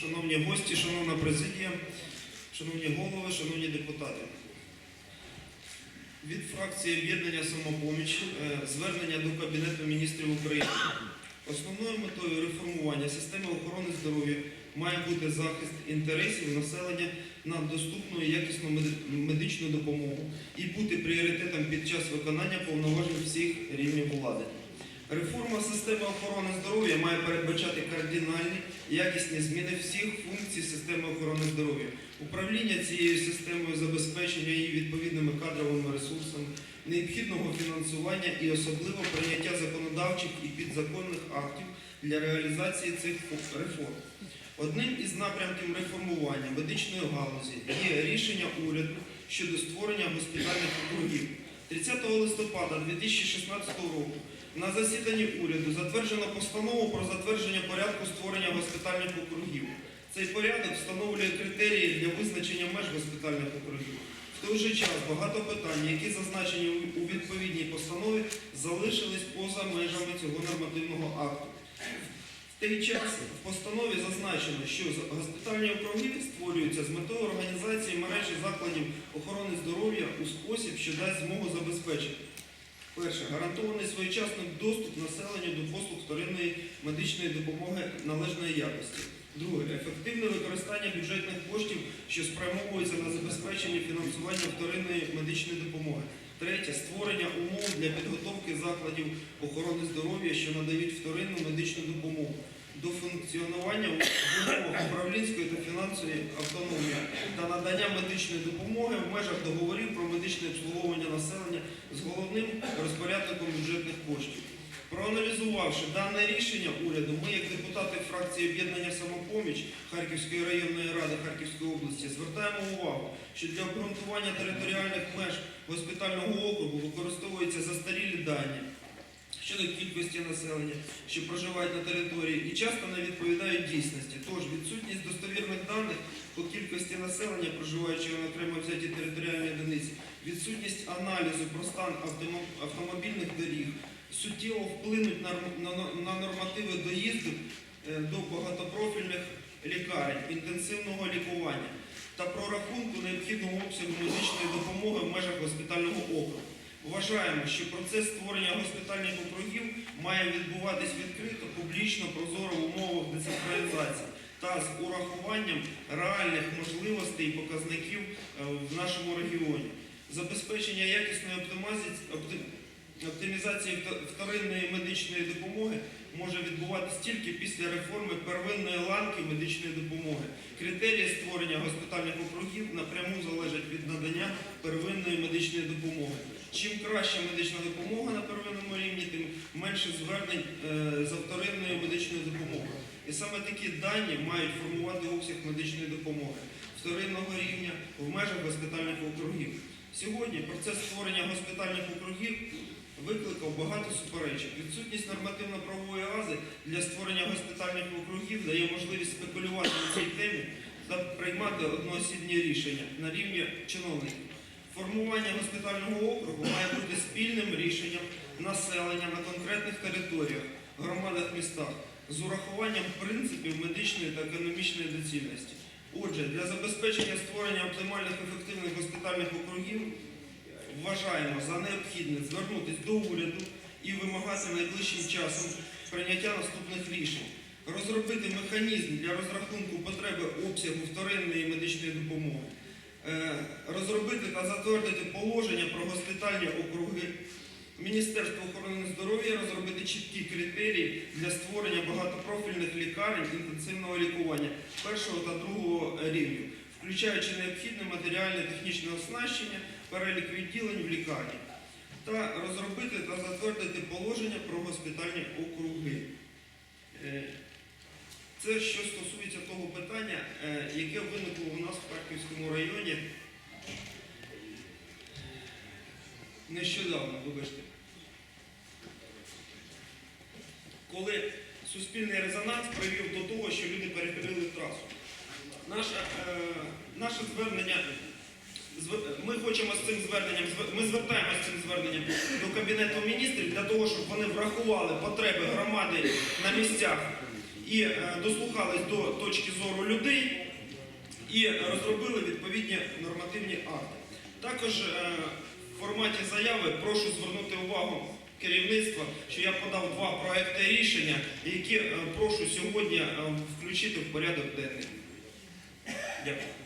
Шановні гості, шановна президія, шановні голови, шановні депутати. Від фракції об'єднання самопоміч е, звернення до Кабінету міністрів України. Основною метою реформування системи охорони здоров'я має бути захист інтересів населення на доступну і якісну медичну допомогу і бути пріоритетом під час виконання повноважень всіх рівнів влади. Реформа системи охорони здоров'я має передбачати кардинальні якісні зміни всіх функцій системи охорони здоров'я, управління цією системою, забезпечення її відповідними кадровими ресурсами, необхідного фінансування і особливо прийняття законодавчих і підзаконних актів для реалізації цих реформ. Одним із напрямків реформування медичної галузі є рішення уряду щодо створення госпітальних округів. 30 листопада 2016 року на засіданні уряду затверджено постанову про затвердження порядку створення госпітальних округів. Цей порядок встановлює критерії для визначення меж госпітальних округів. В той же час багато питань, які зазначені у- відповідній постанові, залишились поза межами цього нормативного акту. В той час в постанові зазначено, що госпітальні округи створюються з метою організації мережі закладів охорони здоров'я у спосіб, що дасть змогу забезпечити. Перше, гарантований своєчасний доступ населення до послуг вторинної медичної допомоги належної якості. Друге, ефективне використання бюджетних коштів, що спрямовуються на забезпечення фінансування вторинної медичної допомоги. Третє, створення умов для підготовки закладів охорони здоров'я, що надають вторинну медичну допомогу до функціонування управлінської та фінансової автономії та надання медичної допомоги в межах договорів про медичне обслуговування населення з головним розпорядником бюджетних коштів. Проаналізувавши дане рішення уряду, ми, як депутати фракції об'єднання самопоміч Харківської районної ради Харківської області, звертаємо увагу, що для обґрунтування територіальних меж госпітального округу використовуються застарілі дані щодо кількості населення, що проживають на території, і часто не відповідають дійсності. Тож відсутність достовірних даних по кількості населення, проживаючого на окремо взяті територіальні одиниці, відсутність аналізу про стан автомобільних доріг суттєво вплинуть на нормативи доїзду е, до багатопрофільних лікарень, інтенсивного лікування та прорахунку необхідного обсягу медичної допомоги в межах госпітального округу. Вважаємо, що процес створення госпітальних округів має відбуватись відкрито, публічно, прозоро в умовах децентралізації та з урахуванням реальних можливостей і показників е, в нашому регіоні. Забезпечення якісної оптимізації вторинної медичної допомоги може відбуватись тільки після реформи первинної ланки медичної допомоги. Критерії створення госпітальних округів напряму залежать від надання первинної медичної допомоги. Чим краща медична допомога на первинному рівні, тим менше звернень е, за вторинною медичною допомогою. І саме такі дані мають формувати обсяг медичної допомоги вторинного рівня в межах госпітальних округів. Сьогодні процес створення госпітальних округів викликав багато суперечок. Відсутність нормативно-правової бази для створення госпітальних округів дає можливість спекулювати на цій темі та приймати одноосібні рішення на рівні чиновників. Формування госпітального округу має бути спільним рішенням населення на конкретних територіях, громадах містах з урахуванням принципів медичної та економічної доцільності. Отже, для забезпечення створення оптимальних ефективних госпітальних округів вважаємо за необхідне звернутися до уряду і вимагати найближчим часом прийняття наступних рішень. Розробити механізм для розрахунку потреби обсягу вторинної медичної допомоги, розробити та затвердити положення про госпітальні округи. Міністерство охорони здоров'я розробити чіткі критерії для створення багатопрофільних лікарень інтенсивного лікування першого та другого рівнів, включаючи необхідне матеріальне технічне оснащення, перелік відділень в лікарні, та розробити та затвердити положення про госпітальні округи. Це що стосується того питання, е, яке виникло у нас в Харківському районі нещодавно, вибачте. Коли суспільний резонанс привів до того, що люди перекрили трасу. Наше, е, наше звернення, ми хочемо з цим зверненням, ми звертаємося з цим зверненням до Кабінету міністрів для того, щоб вони врахували потреби громади на місцях і е, дослухались до точки зору людей і розробили відповідні нормативні акти. Також е, в форматі заяви прошу звернути увагу керівництва, що я подав два проекти рішення, які е, прошу сьогодні включити в порядок денний. Дякую.